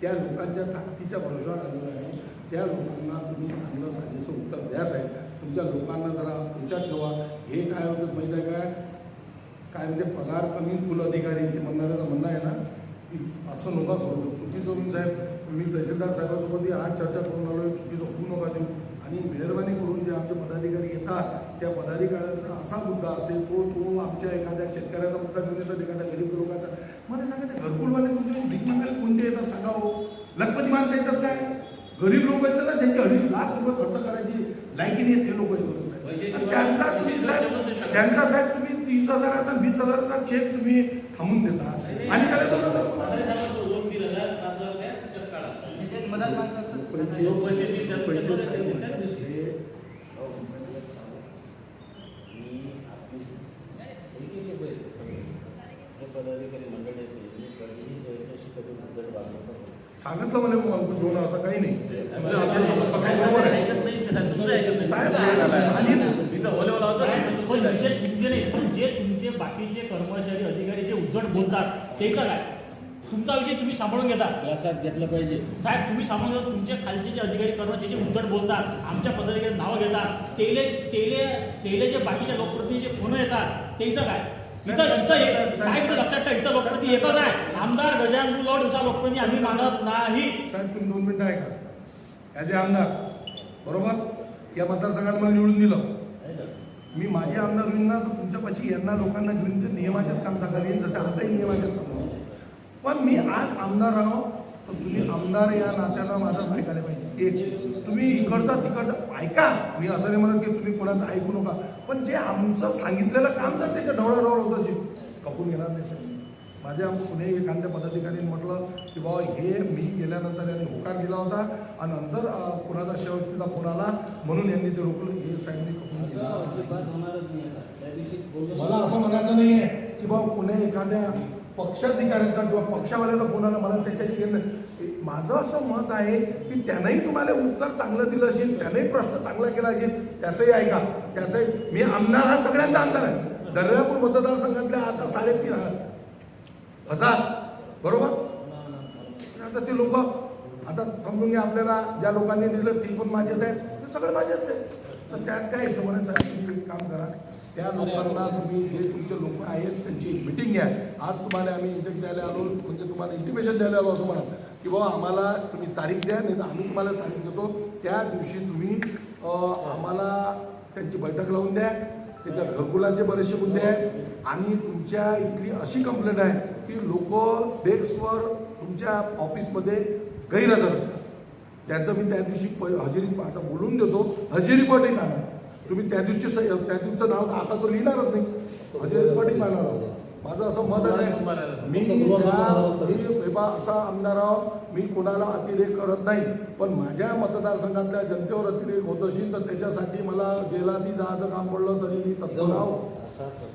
त्या लोकांच्या ताकदीच्या भरोशावर आलेलं आहे. त्या लोकांना तुम्ही चांगलं साजेसं उत्तर द्या साहेब. तुमच्या लोकांना जरा विचार ठेवा. हे काय होतं माहीत आहे काय काय म्हणजे पगार कमी फुल अधिकारी ते म्हणणाऱ्याचं म्हणणं आहे ना असं नका करू. चुकीचं होईल साहेब मी तहसीलदार साहेबासोबतही आज चर्चा करून आलो चुकीचं होऊ नका देऊ. आणि मेहरबानी करून जे आमचे पदाधिकारी येतात त्या पदाधिकाऱ्यांचा असा मुद्दा असते तो तो आमच्या एखाद्या शेतकऱ्याचा मुद्दा घेऊन येतात एखाद्या गरीब लोकांचा. मला सांगा ते घरकुलवाले तुमचे भीक मागायला कोणते येतात सांगा हो. लखपती माणसं येतात काय? गरीब लोक येतात ना त्यांचे अडीच लाख रुपये खर्च करायची लायकी नाही ते लोक येतात. आणि त्यांचा तुम्ही साहेब त्यांचा साहेब तुम्ही तीस हजाराचा वीस हजाराचा चेक तुम्ही थांबून देता. आणि त्याला दोन हजार रुपये सांगितलं म्हणे मग दोन असं काही नाही. आपल्यासोबत सगळं बरोबर आहे साहेब, तुमचं नाही. पण विषय तुमचे नाही पण जे तुमचे बाकीचे कर्मचारी अधिकारी जे उद्धट बोलतात त्याचं काय? तुमचा विषय तुम्ही सांभाळून घेता. क्लासात घेतलं पाहिजे. साहेब तुम्ही सांभाळून घेता तुमचे खालचे जे अधिकारी कर्मचारी जे उद्धट बोलतात आमच्या पदाधिकारी नावं घेतात तेले तेले तेले जे बाकीच्या लोकप्रतिनिधी जे फोन येतात त्याचं काय? इथं इथं साहेब इथं लक्षात ठेवा. इथं लोकप्रतिनिधी एकच आहे आमदार गजानन लॉड इथं लोकप्रतिनिधी आम्ही मानत नाही. साहेब तुम्ही दोन मिनिटं ऐका. ॲज ए आमदार बरोबर? या मतदारसंघात मला निवडून दिलं. मी माझे आमदार होईल ना तर तुमच्यापाशी यांना लोकांना घेऊन ते नियमाचेच काम सांगायला येईल जसे आताही नियमाचेच सांगतो पण मी आज आमदार आहो तर तुम्ही आमदार या नात्याला माझं ऐकायला पाहिजे. एक तुम्ही इकडचा तिकडचा ऐका मी असं नाही म्हणत की तुम्ही कोणाचं ऐकू नका. पण जे आमचं सांगितलेलं काम जर त्याच्या ढवळाढवळ होतं जे कपून घेणार नाही. माझ्या पुणे एखाद्या पदाधिकाऱ्यांनी म्हटलं की बाबा हे मी गेल्यानंतर यांनी होकार दिला होता आणि नंतर कुणाचा शेवटचा फोन आला म्हणून यांनी ते रोखलं. हे साहेबांनी कपून मला असं म्हणायचं नाही आहे की बाबा पुणे एखाद्या पक्षाधिकाऱ्याचा किंवा पक्षावाल्याचा फोन आला मला त्याच्याशी घेणं माझं असं मत आहे की त्यानंही तुम्हाला उत्तर चांगलं दिलं असेल त्यानंही प्रश्न चांगला केला असेल त्याचंही ऐका. त्याचंही मी आमदार हा सगळ्यांचा आमदार आहे. दर्यापूर मतदारसंघातल्या आता साडेतीन हजार. बरोबर? आता ते लोक आता समजून घ्या आपल्याला ज्या लोकांनी दिलं ते पण माझेच आहेत. ते सगळे माझेच आहे तर त्यात काय हिशोबाने साहेब तुम्ही काम करा. त्या लोकांना तुम्ही जे तुमचे लोक आहेत त्यांची एक मिटिंग घ्या. आज तुम्हाला आम्ही इंटिमेशन द्यायला आलो म्हणजे तुम्हाला इंटिमेशन द्यायला आलो असं म्हणा की बाबा आम्हाला तुम्ही तारीख द्या नाही तर आम्ही तुम्हाला तारीख देतो. त्या दिवशी तुम्ही आम्हाला त्यांची बैठक लावून द्या. त्याच्या घरकुलाचे बरेचसे मुद्दे आहेत. आणि तुमच्या इथली अशी कंप्लेंट आहे की लोक डेस्कवर तुमच्या ऑफिसमध्ये गैरहजर असतात. त्यांचं मी त्या दिवशी प हजेरी आता बोलून देतो. हजेरी पटही पाहणार तुम्ही त्या दिवशी त्या दिवशीचं नाव तर आता तो लिहिणारच नाही. हजेरी पटही पाहणार आहोत. माझं असं मत आहे मी मी हे असा आमदार आहो मी कोणाला अतिरेक करत नाही. पण माझ्या मतदारसंघातल्या जनतेवर अतिरेक होत असेल तर त्याच्यासाठी मला जेलातही जायचं काम पडलं तरी मी तत्पर आहो. असा प्रसंग